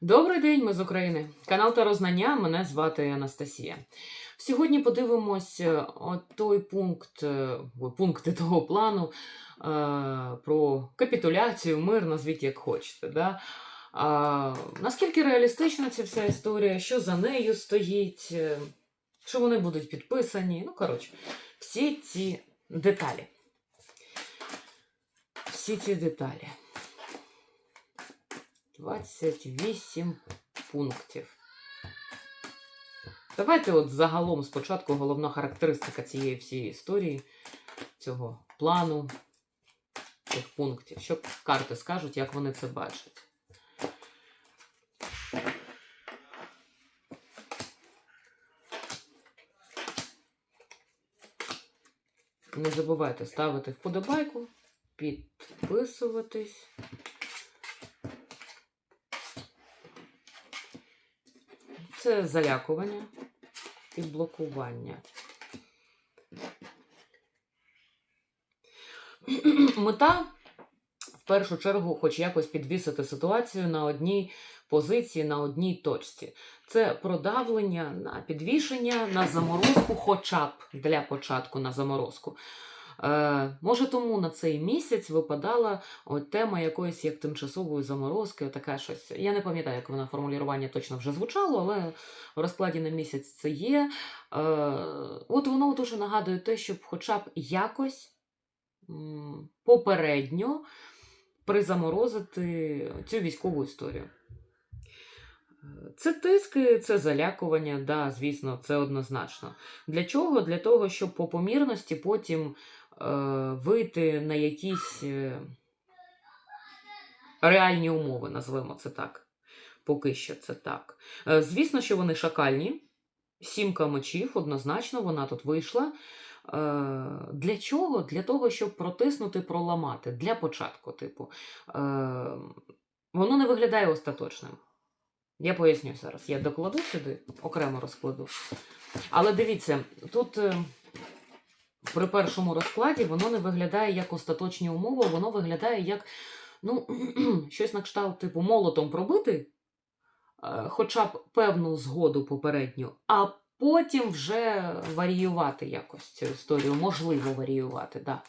Добрий день, ми з України. Канал Тарознання, мене звати Анастасія. Сьогодні подивимось е, той пункт, е, пункти того плану е, про капітуляцію, мир, назвіть як хочете. Да? А, наскільки реалістична ця вся історія, що за нею стоїть, що вони будуть підписані. Ну, коротше, всі ці деталі. Всі ці деталі. 28 пунктів. Давайте от загалом спочатку головна характеристика цієї всієї історії, цього плану, цих пунктів, що карти скажуть, як вони це бачать. Не забувайте ставити вподобайку, підписуватись. Це залякування і блокування. Мета в першу чергу, хоч якось підвісити ситуацію на одній позиції, на одній точці. Це продавлення на підвішення, на заморозку, хоча б для початку на заморозку. Е, може, тому на цей місяць випадала от тема якоїсь як тимчасової заморозки, таке щось. Я не пам'ятаю, як вона формулювання точно вже звучало, але в розкладі на місяць це є. Е, от воно дуже нагадує те, щоб хоча б якось попередньо призаморозити цю військову історію. Це тиски, це залякування, да, звісно, це однозначно. Для чого? Для того, щоб по помірності потім е, вийти на якісь е, реальні умови, назвемо це так. Поки що це так. Е, звісно, що вони шакальні. Сімка мечів, однозначно, вона тут вийшла. Е, для чого? Для того, щоб протиснути, проламати. Для початку, типу. Е, воно не виглядає остаточним. Я поясню зараз. Я докладу сюди, окремо розкладу. Але дивіться, тут е, при першому розкладі воно не виглядає як остаточні умови, воно виглядає як ну, щось на кшталт, типу, молотом пробити, е, хоча б певну згоду попередню, а потім вже варіювати якось цю історію. Можливо, варіювати. Да.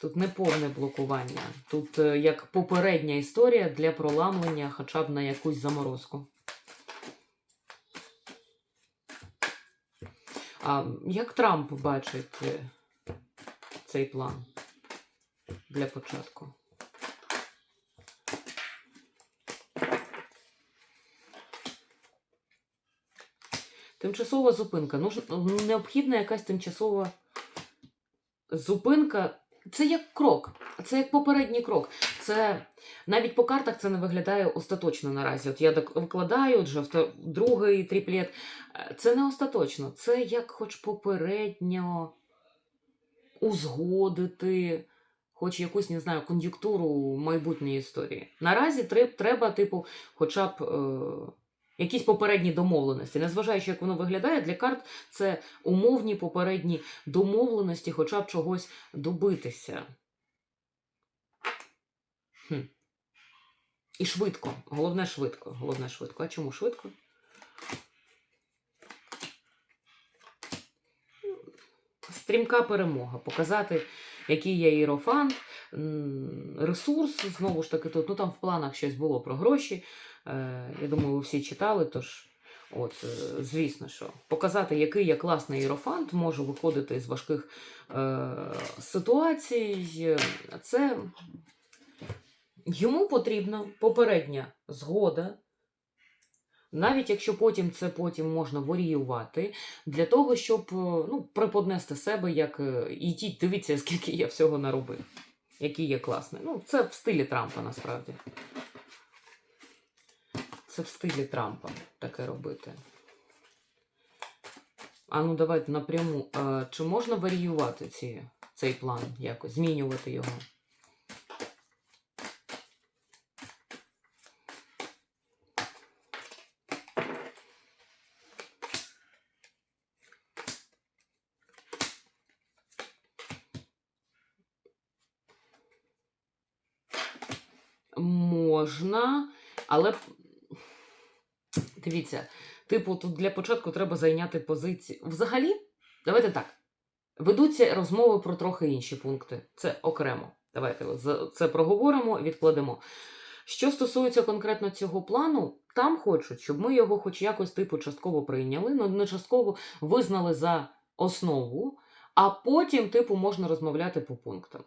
Тут не повне блокування. Тут е, як попередня історія для проламлення хоча б на якусь заморозку. А як Трамп бачить е, цей план для початку? Тимчасова зупинка. Ну, необхідна якась тимчасова зупинка. Це як крок, це як попередній крок. Це навіть по картах це не виглядає остаточно наразі. От я так викладаю, вже другий тріплет. Е, Це не остаточно, це як хоч попередньо узгодити, хоч якусь, не знаю, кон'юнктуру майбутньої історії. Наразі треба, типу, хоча б е, якісь попередні домовленості. Незважаючи, як воно виглядає, для карт це умовні попередні домовленості, хоча б чогось добитися. Хм. І швидко. Головне швидко. Головне швидко. А чому швидко? Стрімка перемога. Показати, який є іерофант, ресурс. Знову ж таки, тут ну там в планах щось було про гроші. Е, Я думаю, ви всі читали, тож. От, е, звісно, що показати, який я класний іерофант, можу виходити з важких е, ситуацій. Це йому потрібна попередня згода, навіть якщо потім це потім можна варіювати, для того, щоб е, ну, преподнести себе як ідіть, дивіться, скільки я всього наробив, який є класний. Ну, це в стилі Трампа насправді. Це в стилі Трампа таке робити. А ну давайте напряму. Е, Чи можна варіювати ці, цей план якось, змінювати його? Можна, але дивіться, типу, тут для початку треба зайняти позицію. Взагалі, давайте так. Ведуться розмови про трохи інші пункти. Це окремо. Давайте це проговоримо, відкладемо. Що стосується конкретно цього плану, там хочуть, щоб ми його хоч якось типу частково прийняли, ну не частково визнали за основу, а потім, типу, можна розмовляти по пунктам.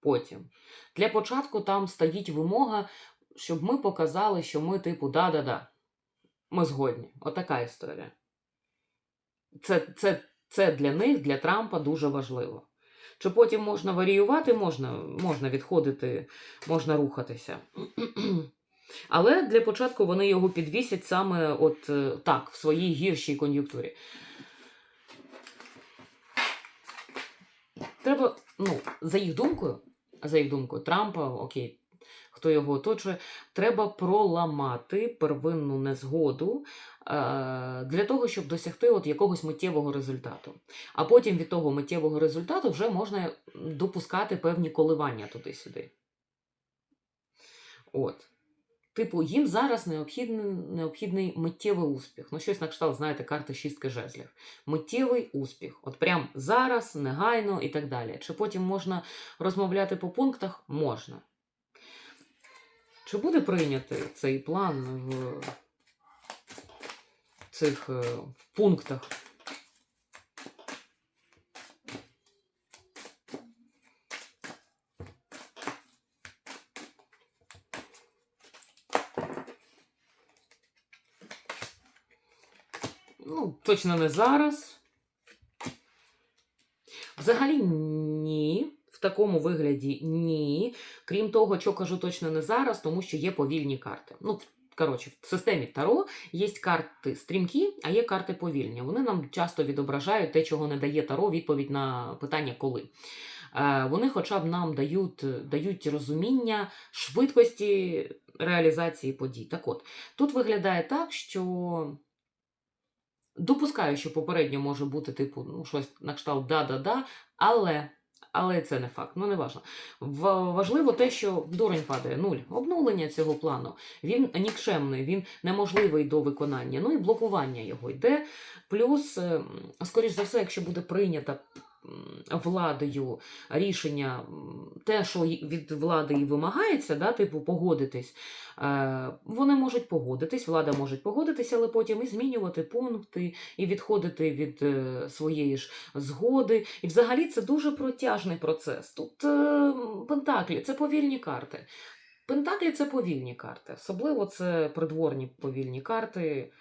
Потім. Для початку там стоїть вимога, щоб ми показали, що ми, типу, да-да-да. Ми згодні. Отака історія. Це, це, це для них, для Трампа дуже важливо. Чи потім можна варіювати, можна, можна відходити, можна рухатися. Але для початку вони його підвісять саме от е, так, в своїй гіршій кон'юнктурі. Треба, ну, за їх думкою, за їх думкою, Трампа, окей, хто його оточує, треба проламати первинну незгоду е, для того, щоб досягти от якогось миттєвого результату. А потім від того миттєвого результату вже можна допускати певні коливання туди-сюди. От. Типу, їм зараз необхідний, необхідний миттєвий успіх. Ну, щось на кшталт, знаєте, карти шістки жезлів. Миттєвий успіх. От прям зараз, негайно і так далі. Чи потім можна розмовляти по пунктах? Можна. Чи буде прийнятий цей план в цих е, пунктах? Ну, точно не зараз. Взагалі такому вигляді ні. Крім того, що кажу точно не зараз, тому що є повільні карти. Ну, коротше, в системі Таро є карти стрімкі, а є карти повільні. Вони нам часто відображають те, чого не дає Таро, відповідь на питання коли. Е, Вони хоча б нам дають, дають розуміння швидкості реалізації подій. Так от, тут виглядає так, що Допускаю, що попередньо може бути, типу, ну, щось на кшталт да-да-да, але, але це не факт, ну не важливо. Важливо те, що дурень падає нуль. Обнулення цього плану. Він нікчемний, він неможливий до виконання. Ну і блокування його йде. Плюс, ем, скоріш за все, якщо буде прийнято м, владою рішення, те, що від влади і вимагається, да, типу погодитись, е, вони можуть погодитись, влада може погодитись, але потім і змінювати пункти, і відходити від е, своєї ж згоди. І взагалі це дуже протяжний процес. Тут е, пентаклі це повільні карти. Пентаклі це повільні карти. Особливо це придворні повільні карти.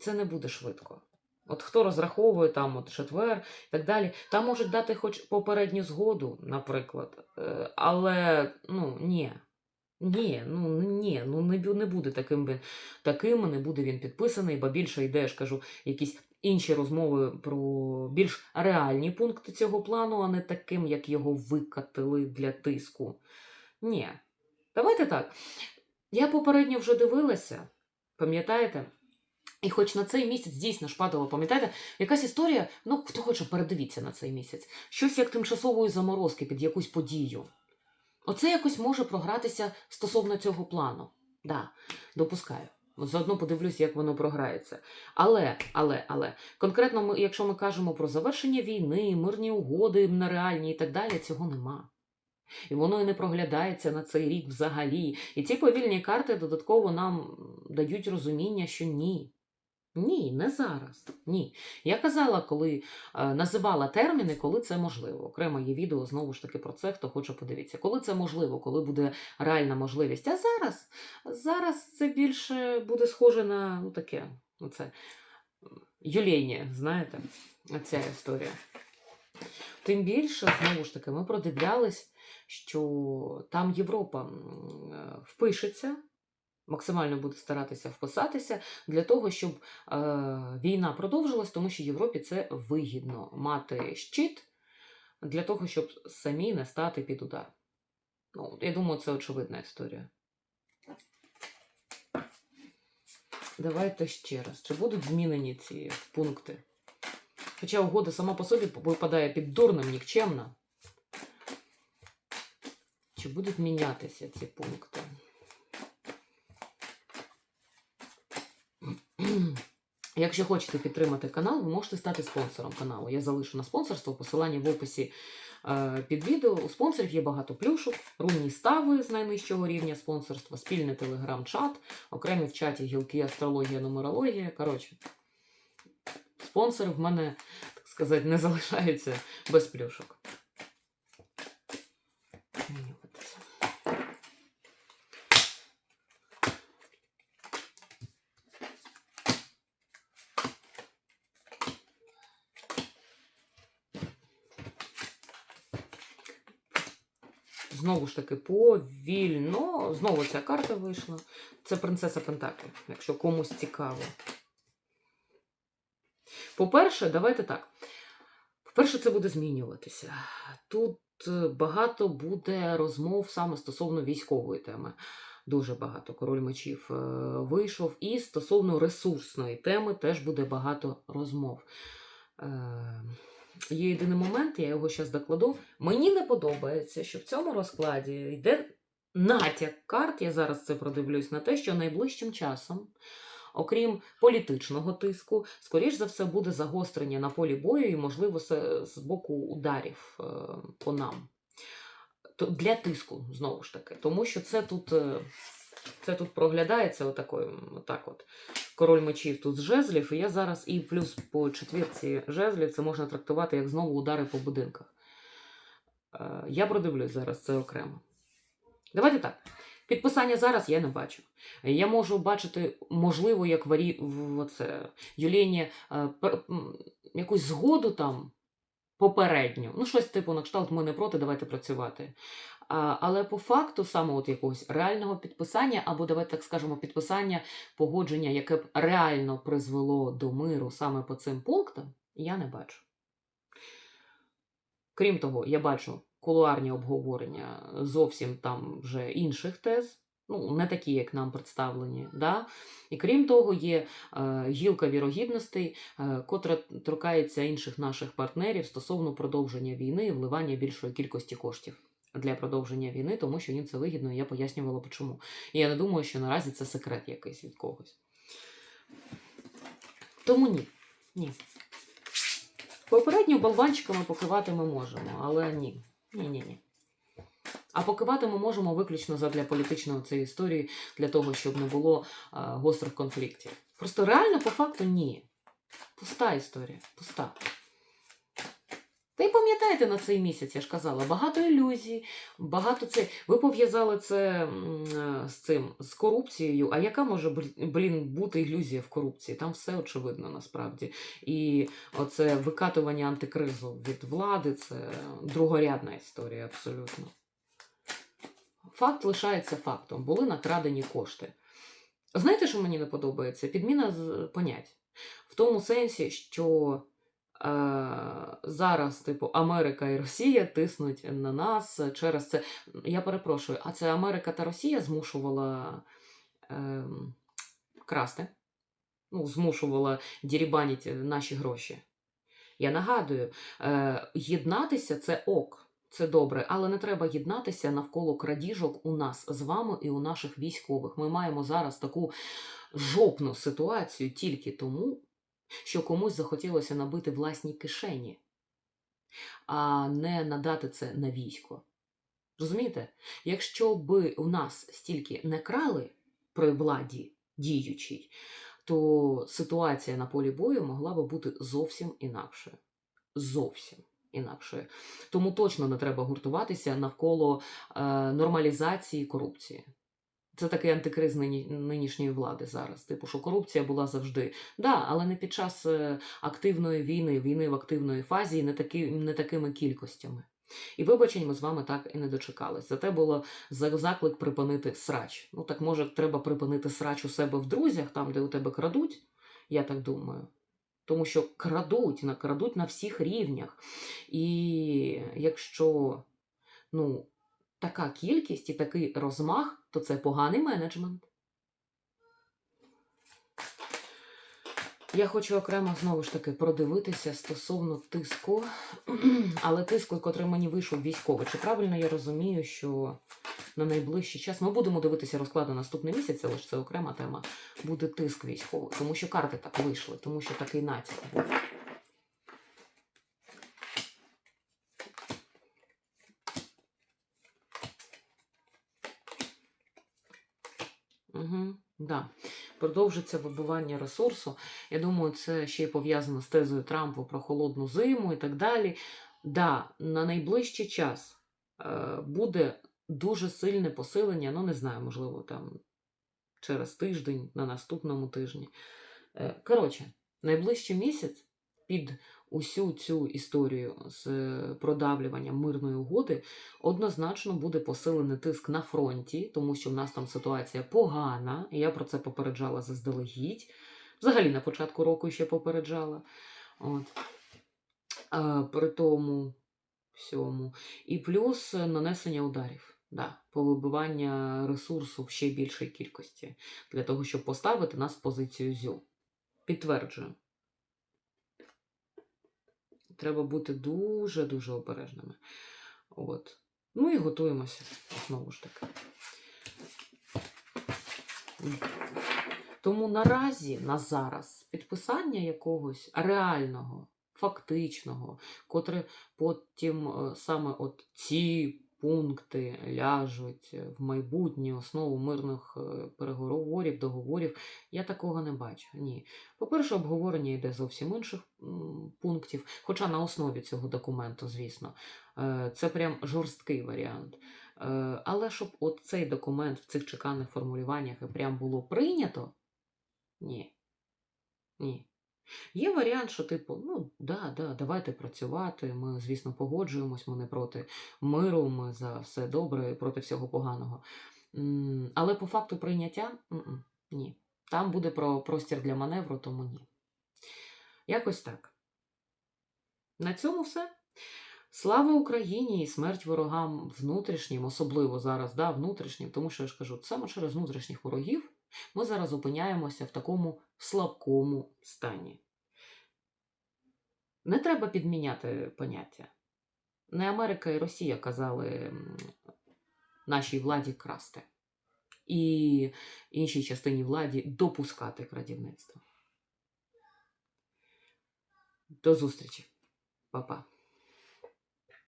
Це не буде швидко. От хто розраховує там от четвер і так далі, там можуть дати хоч попередню згоду, наприклад. Е, Але ну ні. Ні, ну ні, ну не, не буде таким він таким, не буде він підписаний, бо більше йде, я ж кажу, якісь інші розмови про більш реальні пункти цього плану, а не таким, як його викатили для тиску. Ні. Давайте так. Я попередньо вже дивилася, пам'ятаєте? І хоч на цей місяць дійсно ж падало, пам'ятаєте, якась історія, ну хто хоче, передивіться на цей місяць. Щось як тимчасової заморозки під якусь подію. Оце якось може програтися стосовно цього плану. Да, допускаю. Заодно подивлюсь, як воно програється. Але, але, але, конкретно, ми, якщо ми кажемо про завершення війни, мирні угоди нереальні і так далі, цього нема. І воно і не проглядається на цей рік взагалі. І ці повільні карти додатково нам дають розуміння, що ні. Ні, не зараз. Ні. Я казала, коли е, називала терміни, коли це можливо. Окремо є відео знову ж таки про це, хто хоче подивитися. Коли це можливо, коли буде реальна можливість. А зараз, зараз це більше буде схоже на ну, таке, оце юлєння, знаєте, ця історія. Тим більше, знову ж таки, ми продивлялись, що там Європа е, впишеться, максимально буде старатися вписатися для того, щоб е, війна продовжилась, тому що Європі це вигідно мати щит для того, щоб самі не стати під удар. Ну, я думаю, це очевидна історія. Давайте ще раз. Чи будуть змінені ці пункти? Хоча угода сама по собі випадає під дурним, нікчемна. Чи будуть мінятися ці пункти? Якщо хочете підтримати канал, ви можете стати спонсором каналу. Я залишу на спонсорство посилання в описі е, під відео. У спонсорів є багато плюшок, рунні стави з найнижчого рівня спонсорства, спільний телеграм-чат, окремі в чаті гілки астрологія, нумерологія. Коротше, спонсори в мене, так сказати, не залишаються без плюшок. Змінюватися. Знову ж таки, повільно. Знову ця карта вийшла. Це принцеса Пентаклів, якщо комусь цікаво. По-перше, давайте так. По-перше, це буде змінюватися. Тут е, багато буде розмов саме стосовно військової теми. Дуже багато король мечів е, вийшов. І стосовно ресурсної теми теж буде багато розмов. Є єдиний момент, я його зараз докладу. Мені не подобається, що в цьому розкладі йде натяк карт, я зараз це продивлюсь, на те, що найближчим часом, окрім політичного тиску, скоріш за все буде загострення на полі бою і, можливо, з боку ударів е, по нам. Для тиску, знову ж таки. Тому що це тут, е, це тут проглядається отакою, отак от. Король мечів тут з жезлів, і я зараз і плюс по четвірці жезлів це можна трактувати як знову удари по будинках. Е, Я продивлюсь зараз це окремо. Давайте так. Підписання зараз я не бачу. Я можу бачити, можливо, як варі... оце, Юліні е, пер- якусь згоду там попередню. Ну, щось типу на кшталт ми не проти, давайте працювати. Але по факту саме от якогось реального підписання, або давайте так скажемо, підписання погодження, яке б реально призвело до миру саме по цим пунктам, я не бачу. Крім того, я бачу кулуарні обговорення зовсім там вже інших тез, ну, не такі, як нам представлені. Да? І крім того, є е, гілка вірогідностей, е, котра торкається інших наших партнерів стосовно продовження війни і вливання більшої кількості коштів для продовження війни, тому що їм це вигідно, і я пояснювала, чому. І я не думаю, що наразі це секрет якийсь від когось. Тому ні. Ні. Попередньо болванчиками покривати ми можемо, але ні. Ні-ні-ні. А покивати ми можемо виключно задля політичної цієї історії, для того, щоб не було а, гострих конфліктів. Просто реально, по факту, ні. Пуста історія, пуста. Та й пам'ятаєте на цей місяць, я ж казала, багато ілюзій, багато це. Ви пов'язали це е, з цим, з корупцією. А яка може блін, бути ілюзія в корупції? Там все очевидно насправді. І оце викатування антикризу від влади це другорядна історія абсолютно. Факт лишається фактом. Були накрадені кошти. Знаєте, що мені не подобається? Підміна понять. В тому сенсі, що зараз, типу, Америка і Росія тиснуть на нас через це. Я перепрошую, а це Америка та Росія змушувала е, красти? Ну, змушувала дірібанити наші гроші. Я нагадую, е, єднатися це ок. Це добре, але не треба єднатися навколо крадіжок у нас з вами і у наших військових. Ми маємо зараз таку жопну ситуацію тільки тому, що комусь захотілося набити власні кишені, а не надати це на військо. Розумієте? Якщо би у нас стільки не крали при владі діючій, то ситуація на полі бою могла би бути зовсім інакшою. Зовсім інакшою. Тому точно не треба гуртуватися навколо е, нормалізації корупції. Це такий антикриз нині, нинішньої влади зараз. Типу, що корупція була завжди. Да, але не під час е, активної війни, війни в активної фазі, не, таки, не такими кількостями. І вибачень ми з вами так і не дочекались. Зате було заклик припинити срач. Ну так може треба припинити срач у себе в друзях, там, де у тебе крадуть, я так думаю. Тому що крадуть, крадуть на всіх рівнях. І якщо ну, така кількість і такий розмах, то це поганий менеджмент. Я хочу окремо знову ж таки продивитися стосовно тиску, але тиску, котрий мені вийшов військовий. Чи правильно я розумію, що на найближчий час ми будемо дивитися розклади наступний місяць, але ж це окрема тема. Буде тиск військовий, тому що карти так вийшли, тому що такий натяк був. Да. Продовжиться вибивання ресурсу. Я думаю, це ще й пов'язано з тезою Трампу про холодну зиму і так далі. Да, на найближчий час е, буде дуже сильне посилення, ну не знаю, можливо, там через тиждень, на наступному тижні. Е, коротше, найближчий місяць під усю цю історію з е, продавлюванням мирної угоди однозначно буде посилений тиск на фронті, тому що в нас там ситуація погана. і Я про це попереджала заздалегідь. Взагалі на початку року ще попереджала. От. А, при тому всьому. І плюс нанесення ударів. Да, повибивання ресурсу в ще більшій кількості для того, щоб поставити нас в позицію ЗЮ. Підтверджую. Треба бути дуже-дуже обережними. От. Ну і готуємося знову ж таки. Тому наразі, на зараз, підписання якогось реального, фактичного, котре потім е, саме от ці пункти ляжуть в майбутню основу мирних е, переговорів, договорів, я такого не бачу. Ні. По-перше, обговорення йде зовсім інших пунктів, хоча на основі цього документу, звісно, е, це прям жорсткий варіант. Е, Але щоб от цей документ в цих чеканих формулюваннях і прям було прийнято, ні. Ні. Є варіант, що, типу, ну, да, да, давайте працювати. Ми, звісно, погоджуємось, ми не проти миру, ми за все добре, проти всього поганого. Але по факту прийняття ні. Там буде про простір для маневру, тому ні. Якось так. На цьому все. Слава Україні і смерть ворогам внутрішнім, особливо зараз, да, внутрішнім, тому що я ж кажу, саме через внутрішніх ворогів ми зараз опиняємося в такому слабкому стані. Не треба підміняти поняття. Не Америка і Росія казали нашій владі красти. І іншій частині владі допускати крадівництво. До зустрічі, Па-па.